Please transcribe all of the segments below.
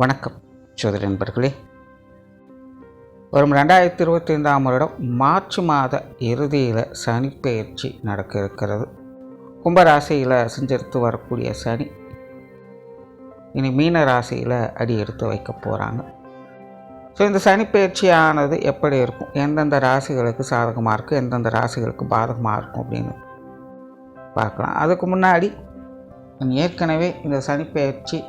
வணக்கம் சோதரி நண்பர்களே. வரும் ரெண்டாயிரத்தி இருபத்தி ஐந்தாம் வருடம் மார்ச் மாத இறுதியில் சனி நடக்க இருக்கிறது. கும்பராசியில் செஞ்செடுத்து வரக்கூடிய சனி இனி மீன ராசியில் அடி எடுத்து வைக்க போகிறாங்க ஸோ இந்த சனி எப்படி இருக்கும்? எந்தெந்த ராசிகளுக்கு சாதகமாக இருக்குது எந்தெந்த ராசிகளுக்கு பாதகமாக இருக்கும் அப்படின்னு பார்க்கலாம். அதுக்கு முன்னாடி ஏற்கனவே இந்த சனிப்பெயர்ச்சி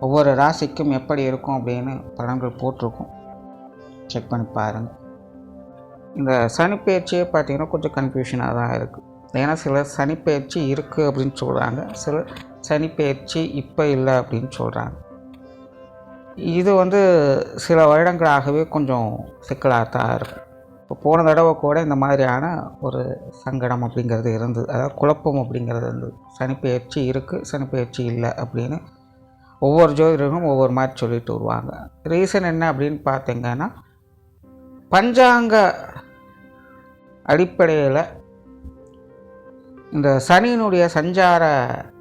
ஒவ்வொரு ராசிக்கும் எப்படி இருக்கும் அப்படின்னு படங்கள் போட்டிருக்கும். செக் பண்ணி பாருங்கள் இந்த சனிப்பெயர்ச்சியே பார்த்தீங்கன்னா கொஞ்சம் கன்ஃபியூஷனாக தான் இருக்குது ஏன்னா சில சனிப்பெயர்ச்சி இருக்குது அப்படின்னு சொல்கிறாங்க சில சனிப்பெயர்ச்சி இப்போ இல்லை அப்படின்னு சொல்கிறாங்க இது வந்து சில வருடங்களாகவே கொஞ்சம் சிக்கலாக தான் இருக்கும் இப்போ போன தடவை கூட இந்த மாதிரியான ஒரு சங்கடம் அப்படிங்கிறது இருந்தது. அதாவது குழப்பம் அப்படிங்கிறது இருந்தது. சனிப்பெயர்ச்சி இருக்குது சனிப்பெயர்ச்சி இல்லை அப்படின்னு ஒவ்வொரு ஜோதிடரும் ஒவ்வொரு மாதிரி சொல்லிட்டு வருவாங்க. ரீசன் என்ன அப்படின்னு பார்த்தீங்கன்னா பஞ்சாங்க அடிப்படையில் இந்த சனியினுடைய சஞ்சார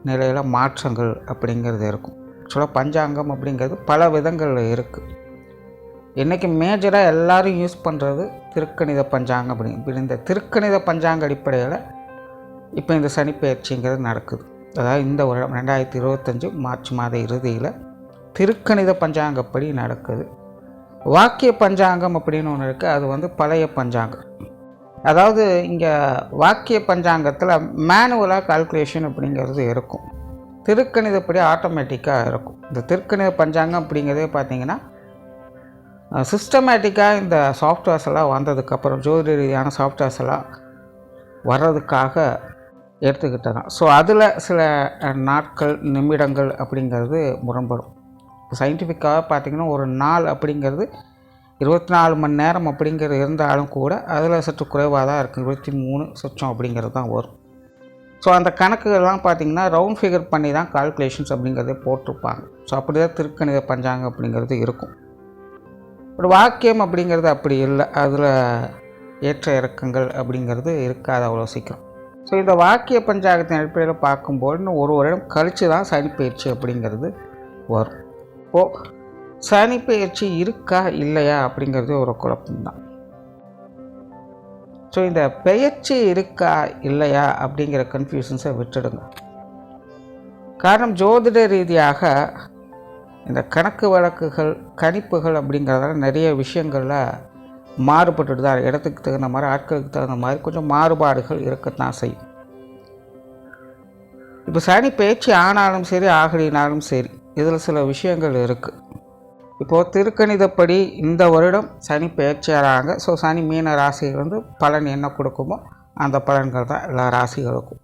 நிலையில் மாற்றங்கள் அப்படிங்கிறது இருக்கும். ஆக்சுவலாக பஞ்சாங்கம் அப்படிங்கிறது பல விதங்களில் இருக்குது இன்றைக்கி மேஜராக எல்லோரும் யூஸ் பண்ணுறது திருக்கணித பஞ்சாங்கம் அப்படின்னு. இந்த திருக்கணித பஞ்சாங்க அடிப்படையில் இப்போ இந்த சனிப்பெயர்ச்சிங்கிறது நடக்குது. அதாவது இந்த வருடம் ரெண்டாயிரத்தி இருபத்தஞ்சி மார்ச் மாத இறுதியில் திருக்கணித பஞ்சாங்கப்படி நடக்குது. வாக்கிய பஞ்சாங்கம் அப்படின்னு ஒன்று இருக்குது அது வந்து பழைய பஞ்சாங்கம். அதாவது இங்கே வாக்கிய பஞ்சாங்கத்தில் மேனுவலாக கால்குலேஷன் அப்படிங்கிறது இருக்கும். திருக்கணிதப்படி ஆட்டோமேட்டிக்காக இருக்கும். இந்த திருக்கணித பஞ்சாங்கம் அப்படிங்கிறதே பார்த்தீங்கன்னா சிஸ்டமேட்டிக்காக இந்த சாஃப்ட்வேர்ஸ் எல்லாம் வந்ததுக்கப்புறம் ஜோதி ரீதியான சாஃப்ட்வேர்ஸ் எல்லாம் வர்றதுக்காக எடுத்துக்கிட்டது தான் ஸோ அதில் சில நாட்கள் நிமிடங்கள் அப்படிங்கிறது முரண்படும். சயின்டிஃபிக்காக பார்த்திங்கன்னா ஒரு நாள் அப்படிங்கிறது இருபத்தி நாலு மணி நேரம் அப்படிங்கிறது இருந்தாலும் கூட அதில் சற்று குறைவாக தான் இருக்குது இருபத்தி மூணு சொச்சம் அப்படிங்கிறது தான் வரும். ஸோ அந்த கணக்குகள்லாம் பார்த்திங்கன்னா ரவுண்ட் ஃபிகர் பண்ணி தான் கால்குலேஷன்ஸ் அப்படிங்கிறதே போட்டிருப்பாங்க. ஸோ அப்படி தான் திருக்கணித பஞ்சாங்க அப்படிங்கிறது இருக்கும். ஒரு வாக்கியம் அப்படிங்கிறது அப்படி இல்லை. அதில் ஏற்ற இறக்கங்கள் அப்படிங்கிறது இருக்காது அவ்வளோ சீக்கிரம். ஸோ இந்த வாக்கிய பஞ்சாங்கத்தின் அடிப்படையில் பார்க்கும்போது இன்னும் ஒரு வருடம் கழித்து தான் சனி பயிற்சி அப்படிங்கிறது வரும். ஓ சனி பயிற்சி இருக்கா இல்லையா அப்படிங்கிறது ஒரு குழப்பம்தான். ஸோ இந்த பெயர்ச்சி இருக்கா இல்லையா அப்படிங்கிற கன்ஃபியூஷன்ஸை விட்டுடுங்க. காரணம் ஜோதிட ரீதியாக இந்த கணக்கு வழக்குகள் கணிப்புகள் அப்படிங்கிறதால நிறைய விஷயங்களில் மாறுபட்டுட்டு தான் இடத்துக்கு தகுந்த மாதிரி ஆட்களுக்கு தகுந்த மாதிரி கொஞ்சம் மாறுபாடுகள் இருக்கத்தான் செய்யும். இப்போ சனி பேச்சு ஆனாலும் சரி ஆகலினாலும் சரி இதில் சில விஷயங்கள் இருக்குது இப்போது திருக்கணிதப்படி இந்த வருடம் சனி பெயர்ச்சியாகிறாங்க ஸோ சனி மீன ராசிகள் வந்து பலன் என்ன கொடுக்குமோ அந்த பலன்கள் தான் எல்லா ராசிகளுக்கும்.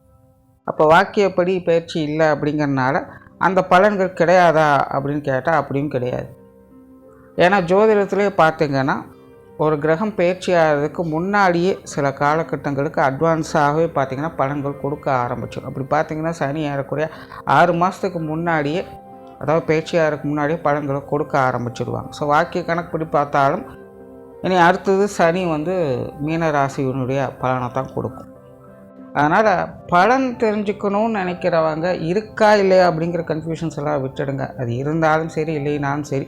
அப்போ வாக்கியப்படி பயிற்சி இல்லை அப்படிங்கிறனால அந்த பலன்கள் கிடையாதா அப்படின்னு கேட்டால் அப்படியும் கிடையாது. ஏன்னா ஜோதிடத்துலேயே பார்த்தீங்கன்னா ஒரு கிரகம் பயிற்சி ஆகிறதுக்கு முன்னாடியே சில காலகட்டங்களுக்கு அட்வான்ஸாகவே பார்த்திங்கன்னா பலன்கள் கொடுக்க ஆரம்பிச்சிடும். அப்படி பார்த்திங்கன்னா சனி ஏறக்குறைய ஆறு மாதத்துக்கு முன்னாடியே அதாவது பயிற்சி முன்னாடியே பலன்களை கொடுக்க ஆரம்பிச்சிடுவாங்க. ஸோ வாக்கிய கணக்குப்படி பார்த்தாலும் இனி அடுத்தது சனி வந்து மீனராசியினுடைய பலனை தான் கொடுக்கும். அதனால் பலன் தெரிஞ்சுக்கணும்னு நினைக்கிறவங்க இருக்கா இல்லையா அப்படிங்கிற கன்ஃபியூஷன்ஸ் எல்லாம் விட்டுடுங்க. அது இருந்தாலும் சரி இல்லைனாலும் சரி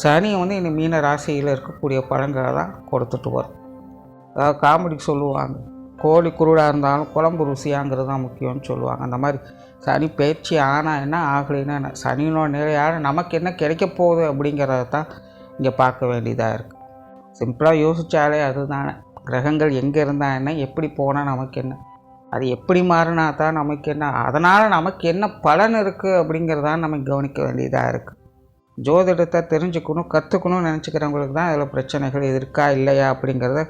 சனி வந்து இந்த மீன ராசியில் இருக்கக்கூடிய பழங்களை தான் கொடுத்துட்டு வரும். அதாவது காமெடிக்கு சொல்லுவாங்க. கோழி குருடாக இருந்தாலும் குழம்பு ருசியாங்கிறது தான் முக்கியம்னு சொல்லுவாங்க. அந்த மாதிரி சனி பயிற்சி ஆனால் என்ன ஆகலைன்னா என்ன சனியினோட நிலையால் நமக்கு என்ன கிடைக்க போகுது அப்படிங்கிறத தான் இங்கே பார்க்க வேண்டியதாக இருக்குது சிம்பிளாக யோசித்தாலே அதுதானே. கிரகங்கள் எங்கே இருந்தால் என்ன எப்படி போனால் நமக்கு என்ன அது எப்படி மாறினா தான் நமக்கு என்ன அதனால் நமக்கு என்ன பலன் இருக்குது அப்படிங்கிறதான் நம்ம கவனிக்க வேண்டியதாக இருக்குது ஜோதிடத்தை தெரிஞ்சுக்கணும் கற்றுக்கணும்னு நினச்சிக்கிறவங்களுக்கு தான் அதில் பிரச்சனைகள் இருக்கா இல்லையா அப்படிங்கிறத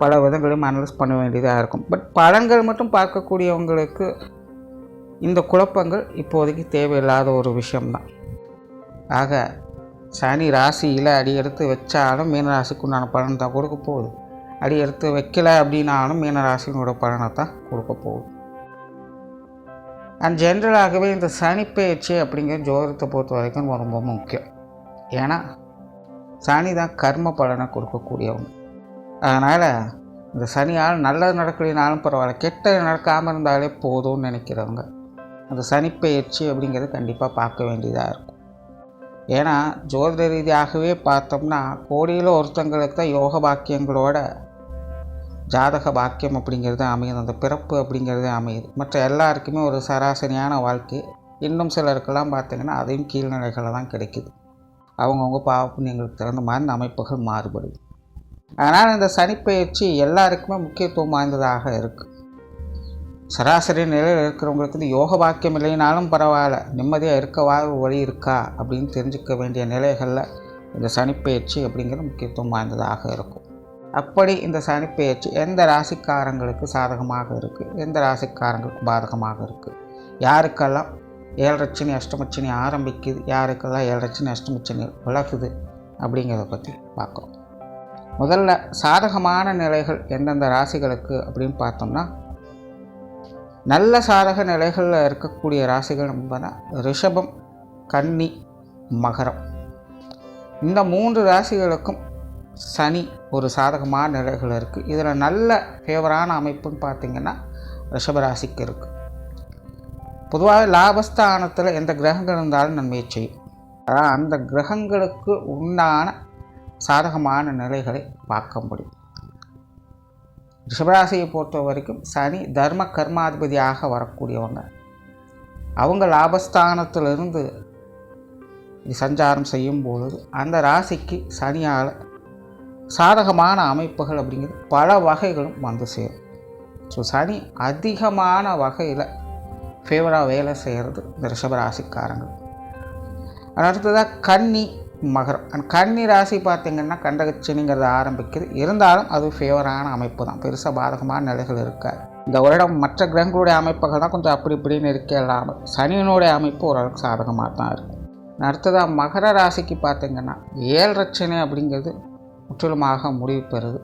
பல விதங்களையும் அனலைஸ் பண்ண வேண்டியதாக இருக்கும். பட் பழங்கள் மட்டும் பார்க்கக்கூடியவங்களுக்கு இந்த குழப்பங்கள் இப்போதைக்கு தேவையில்லாத ஒரு விஷயம்தான். ஆக சனி ராசியில் அடி எடுத்து வச்சாலும் மீன ராசிக்கு உண்டான பலன் தான் கொடுக்க போகுது. அடி எடுத்து வைக்கல அப்படின்னாலும் மீன ராசியினோட பலனை தான் கொடுக்க போகுது. அண்ட் ஜென்ரலாகவே இந்த சனிப்பெயர்ச்சி அப்படிங்கிற ஜோதிடத்தை பொறுத்த வரைக்கும் ரொம்ப முக்கியம். ஏன்னா சனி தான் கர்ம பலனை கொடுக்கக்கூடியவங்க. அதனால் இந்த சனியால் நல்லது நடக்கலைனாலும் பரவாயில்ல கெட்டது நடக்காமல் இருந்தாலே போதும்னு நினைக்கிறவங்க அந்த சனிப்பெயர்ச்சி அப்படிங்கிறது கண்டிப்பாக பார்க்க வேண்டியதாக இருக்கும். ஏன்னா ஜோதிட ரீதியாகவே பார்த்தோம்னா கோடியில் ஒருத்தங்களுக்கு தான் யோக பாக்கியங்களோட ஜாதக பாக்கியம் அப்படிங்கிறது அமையுது. அந்த பிறப்பு அப்படிங்கிறது அமையுது. மற்ற எல்லாருக்குமே ஒரு சராசரியான வாழ்க்கை. இன்னும் சிலருக்கெல்லாம் பார்த்திங்கன்னா அதையும் கீழ்நிலைகளில் தான் கிடைக்குது. அவங்கவுங்க பாவப்புண்ணியங்களுக்கு தகுந்த மாதிரி அமைப்புகள் மாறுபடுது. அதனால் இந்த சனிப்பெயர்ச்சி எல்லாருக்குமே முக்கியத்துவம் வாய்ந்ததாக இருக்குது சராசரி நிலையில் இருக்கிறவங்களுக்கு இந்த யோக பாக்கியம் இல்லைனாலும் பரவாயில்ல. நிம்மதியாக இருக்கவா வழி இருக்கா அப்படின்னு தெரிஞ்சுக்க வேண்டிய நிலைகளில் இந்த சனிப்பெயர்ச்சி அப்படிங்கிறது முக்கியத்துவம் வாய்ந்ததாக இருக்கும். அப்படி இந்த சனிப்பெயர்ச்சி எந்த ராசிக்காரங்களுக்கு சாதகமாக இருக்குது எந்த ராசிக்காரங்களுக்கு பாதகமாக இருக்குது யாருக்கெல்லாம் ஏழரட்சணி அஷ்டமச்சனி ஆரம்பிக்குது? யாருக்கெல்லாம் ஏழரட்சணி அஷ்டமச்சனி விளக்குது அப்படிங்கிறத பற்றி பார்க்குறோம் முதல்ல சாதகமான நிலைகள் எந்தெந்த ராசிகளுக்கு அப்படின்னு பார்த்தோம்னா நல்ல சாதக நிலைகளில் இருக்கக்கூடிய ராசிகள் என்பதுனா ரிஷபம் கன்னி மகரம். இந்த மூன்று ராசிகளுக்கும் சனி ஒரு சாதகமான நிலைகள் இருக்குது இதில் நல்ல ஃபேவரான அமைப்புன்னு பார்த்திங்கன்னா ரிஷபராசிக்கு இருக்குது பொதுவாக லாபஸ்தானத்தில் எந்த கிரகங்கள் இருந்தாலும் நன்மையை செய்யும். அதான் அந்த கிரகங்களுக்கு உண்டான சாதகமான நிலைகளை பார்க்க முடியும். ரிஷபராசியை பொறுத்த வரைக்கும் சனி தர்ம கர்மாதிபதியாக வரக்கூடியவங்க. அவங்க லாபஸ்தானத்திலிருந்து சஞ்சாரம் செய்யும் பொழுது அந்த ராசிக்கு சனியால் சாதகமான அமைப்புகள் அப்படிங்கிறது பல வகைகளும் வந்து சேரும். ஸோ சனி அதிகமான வகையில் ஃபேவராக வேலை செய்கிறது இந்த ரிஷபராசிக்காரங்கள் அடுத்ததாக கன்னி மகரம். அண்ட் கன்னி ராசி பார்த்திங்கன்னா கண்டகச்சனிங்கிறத ஆரம்பிக்குது. இருந்தாலும் அது ஃபேவரான அமைப்பு தான். பெருசாக பாதகமான நிலைகள் இருக்காது. இந்த வருடம் மற்ற கிரகங்களுடைய அமைப்புகள் தான் கொஞ்சம் அப்படி இப்படின்னு இருக்க இல்லாமல் சனியினுடைய அமைப்பு ஓரளவுக்கு சாதகமாக தான் இருக்கும் அடுத்ததாக மகர ராசிக்கு பார்த்திங்கன்னா ஏழ் ரச்சனை அப்படிங்கிறது முற்றிலுமாக முடிவு பெறுது.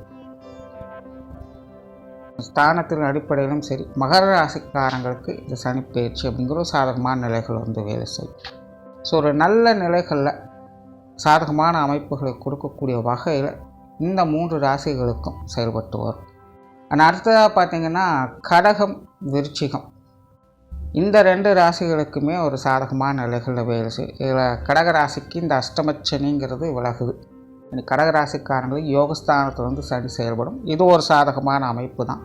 ஸ்தானத்தின் அடிப்படையிலும் சரி மகர ராசிக்காரங்களுக்கு இந்த சனிப்பயிற்சி அப்படிங்கிற ஒரு சாதகமான நிலைகள் வந்து வேலை செய்யும். ஸோ ஒரு நல்ல நிலைகளில் சாதகமான அமைப்புகளை கொடுக்கக்கூடிய வகையில் இந்த மூன்று ராசிகளுக்கும் செயல்பட்டு வரும். ஆனால் அடுத்ததாக பார்த்திங்கன்னா கடகம் விருச்சிகம். இந்த ரெண்டு ராசிகளுக்குமே ஒரு சாதகமான நிலைகளில் வேலை செய்யும். இதில் கடக ராசிக்கு இந்த அஷ்டமச்சனிங்கிறது விலகுது. கடக ராசிக்காரங்களுக்கு யோகஸ்தானத்தில் வந்து சனி செயல்படும். இது ஒரு சாதகமான அமைப்பு தான்.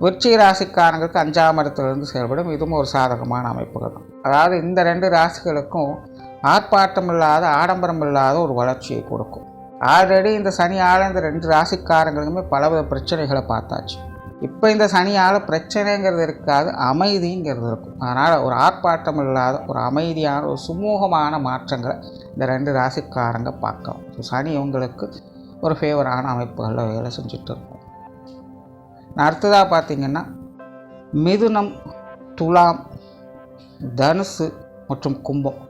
விருச்சிக ராசிக்காரங்களுக்கு அஞ்சாம் இடத்துலேருந்து செயல்படும். இதுவும் ஒரு சாதகமான அமைப்புகள் தான். அதாவது இந்த ரெண்டு ராசிகளுக்கும் ஆர்ப்பாட்டம் இல்லாத ஆடம்பரம் இல்லாத ஒரு வளர்ச்சியை கொடுக்கும். ஆல்ரெடி இந்த சனி இந்த ரெண்டு ராசிக்காரங்களுக்குமே பலவித பிரச்சனைகளை பார்த்தாச்சு. இப்போ இந்த சனியால் பிரச்சனைங்கிறது இருக்காது அமைதிங்கிறது இருக்கும். அதனால் ஒரு ஆர்ப்பாட்டம் இல்லாத ஒரு அமைதியான ஒரு சுமூகமான மாற்றங்களை இந்த ரெண்டு ராசிக்காரங்க பார்க்கலாம். ஸோ சனி உங்களுக்கு ஒரு ஃபேவரான அமைப்புகளில் வேலை செஞ்சுட்டு இருக்கும். அடுத்ததாக பார்த்திங்கன்னா மிதுனம் துலாம் தனுசு மற்றும் கும்பம்.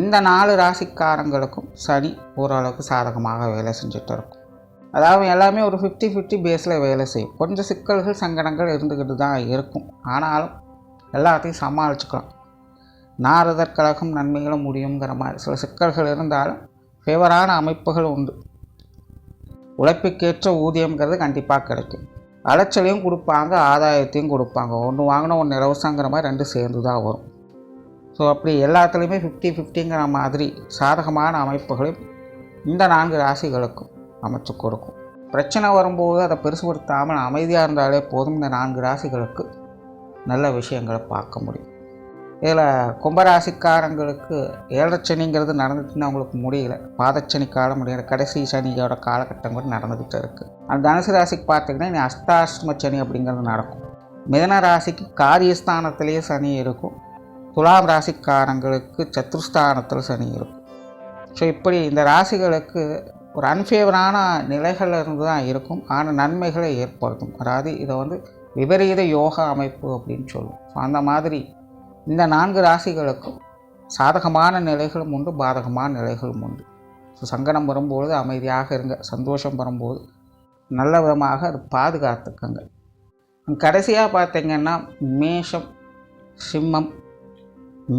இந்த நாலு ராசிக்காரங்களுக்கும் சனி ஓரளவுக்கு சாதகமாக வேலை செஞ்சுட்டு இருக்கும். அதாவது எல்லாமே ஒரு ஃபிஃப்டி ஃபிஃப்டி பேஸில் வேலை செய்யும். கொஞ்சம் சிக்கல்கள் சங்கடங்கள் இருந்துக்கிட்டு தான் இருக்கும். ஆனாலும் எல்லாத்தையும் சமாளிச்சுக்கலாம். நாரதர் கழகம் நன்மைகளும் முடியுங்கிற மாதிரி சில சிக்கல்கள் இருந்தாலும் ஃபேவரான அமைப்புகள் உண்டு. உழைப்புக்கேற்ற ஊதியங்கிறது கண்டிப்பாக கிடைக்கும். அலைச்சலையும் கொடுப்பாங்க ஆதாயத்தையும் கொடுப்பாங்க. ஒன்று வாங்கினா ஒன்று இலவசங்கிற மாதிரி ரெண்டு சேர்ந்து தான் வரும். ஸோ அப்படி எல்லாத்துலேயுமே ஃபிஃப்டி ஃபிஃப்டிங்கிற மாதிரி சாதகமான அமைப்புகளையும் இந்த நான்கு ராசிகளுக்கும் அமைச்சு கொடுக்கும். பிரச்சனை வரும்போது அதை பெருசுபடுத்தாமல் அமைதியாக இருந்தாலே போதும் இந்த நான்கு ராசிகளுக்கு நல்ல விஷயங்களை பார்க்க முடியும். இதில் கும்பராசிக்காரங்களுக்கு ஏழச்சனிங்கிறது நடந்துட்டுன்னு அவங்களுக்கு முடியல. பாதச்சனி காலம் முடியல. கடைசி சனியோட காலகட்டம் கூட நடந்துக்கிட்டு இருக்குது அந்த தனுசு ராசிக்கு பார்த்திங்கன்னா இனி அஷ்டாஷ்டம சனி அப்படிங்கிறது நடக்கும். மிதன ராசிக்கு காரியஸ்தானத்திலேயே சனி இருக்கும். துலாம் ராசிக்காரங்களுக்கு சத்துருஸ்தானத்தில் சனி இருக்கும். ஸோ இப்படி இந்த ராசிகளுக்கு ஒரு அன்ஃபேவரான நிலைகள் இருந்து தான் இருக்கும். ஆனால் நன்மைகளை ஏற்படுத்தும். அதாவது இதை வந்து விபரீத யோகா அமைப்பு அப்படின்னு சொல்லுவோம். ஸோ அந்த மாதிரி இந்த நான்கு ராசிகளுக்கும் சாதகமான நிலைகளும் உண்டு பாதகமான நிலைகளும் உண்டு. ஸோ சங்கடம் வரும்பொழுது அமைதியாக இருங்க சந்தோஷம் வரும்போது நல்ல விதமாக அது பாதுகாத்துக்கங்க. கடைசியாக பார்த்திங்கன்னா மேஷம் சிம்மம்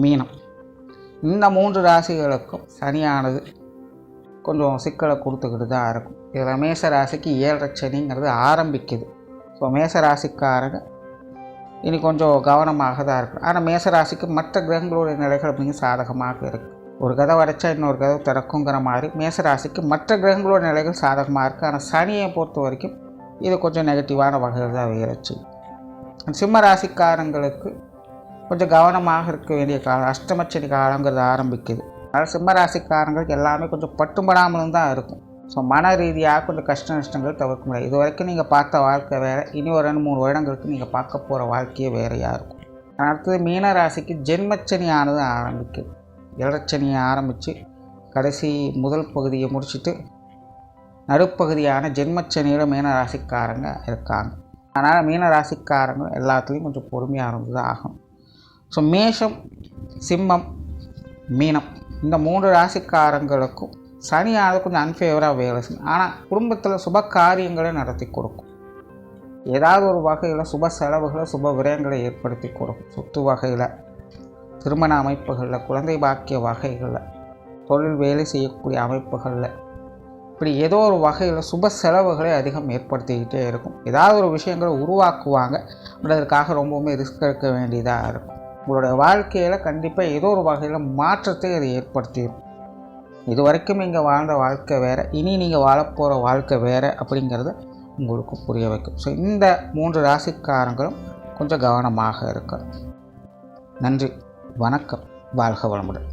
மீனம். இந்த மூன்று ராசிகளுக்கும் சனியானது கொஞ்சம் சிக்கலை கொடுத்துக்கிட்டு தான் இருக்கும். இதில் மேச ராசிக்கு ஏழரை சனிங்கிறது ஆரம்பிக்குது. ஸோ மேச ராசிக்காரங்க இனி கொஞ்சம் கவனமாக தான் இருக்கும் ஆனால் மேச ராசிக்கு மற்ற கிரகங்களுடைய நிலைகள் அப்படிங்க சாதகமாக இருக்குது ஒரு கதை வரைச்சா இன்னொரு கதை திறக்குங்கிற மாதிரி மேசராசிக்கு மற்ற கிரகங்களோட நிலைகள் சாதகமாக இருக்குது ஆனால் சனியை பொறுத்த வரைக்கும் இது கொஞ்சம் நெகட்டிவான வகையில் தான் வீரச்சு சிம்ம ராசிக்காரங்களுக்கு கொஞ்சம் கவனமாக இருக்க வேண்டிய காலம் அஷ்டமச்சனி காலங்கிறது ஆரம்பிக்குது. அதனால் சிம்மராசிக்காரங்களுக்கு எல்லாமே கொஞ்சம் பட்டுப்படாமலும் தான் இருக்கும். ஸோ மன ரீதியாக கொஞ்சம் கஷ்ட நஷ்டங்கள் தவிர்க்க முடியாது. இது வரைக்கும் நீங்கள் பார்த்த வாழ்க்கை வேறு இனி ஒரு ரெண்டு மூணு வருடங்களுக்கு நீங்கள் பார்க்க போகிற வாழ்க்கையே வேறையாக இருக்கும். அடுத்தது மீனராசிக்கு ஜென்மச்சனியானது ஆரம்பிக்குது இளச்சனியை ஆரம்பித்து கடைசி முதல் பகுதியை முடிச்சுட்டு நடுப்பகுதியான ஜென்மச்சனியில் மீனராசிக்காரங்க இருக்காங்க. அதனால் மீனராசிக்காரங்க எல்லாத்துலேயும் கொஞ்சம் பொறுமையாக இருந்து தான் ஆகும் ஸோ மேஷம் சிம்மம் மீனம். இந்த மூன்று ராசிக்காரங்களுக்கும் சனியானது கொஞ்சம் அன்ஃபேவராக வேலை செய்யும். ஆனால் குடும்பத்தில் சுப காரியங்களை நடத்தி கொடுக்கும். ஏதாவது ஒரு வகையில் சுப செலவுகளை சுப விரயங்களை ஏற்படுத்தி கொடுக்கும். சொத்து வகையில் திருமண அமைப்புகளில் குழந்தை பாக்கிய வகைகளில் தொழில் வேலை செய்யக்கூடிய அமைப்புகளில் இப்படி ஏதோ ஒரு வகையில் சுப செலவுகளை அதிகம் ஏற்படுத்திக்கிட்டே இருக்கும். ஏதாவது ஒரு விஷயங்களை உருவாக்குவாங்க. அதற்காக ரொம்பவுமே ரிஸ்க் எடுக்க வேண்டியதாக இருக்கும். உங்களுடைய வாழ்க்கையில் கண்டிப்பாக ஏதோ ஒரு வகையில் மாற்றத்தை அது ஏற்படுத்திடும் இது வரைக்கும் நீங்கள் வாழ்ந்த வாழ்க்கை வேறு இனி நீங்கள் வாழப்போகிற வாழ்க்கை வேறு அப்படிங்கிறத உங்களுக்கு புரிய வைக்கும். ஸோ இந்த மூன்று ராசிக்காரங்களும் கொஞ்சம் கவனமாக இருக்கணும் நன்றி வணக்கம் வாழ்க வளமுடன்.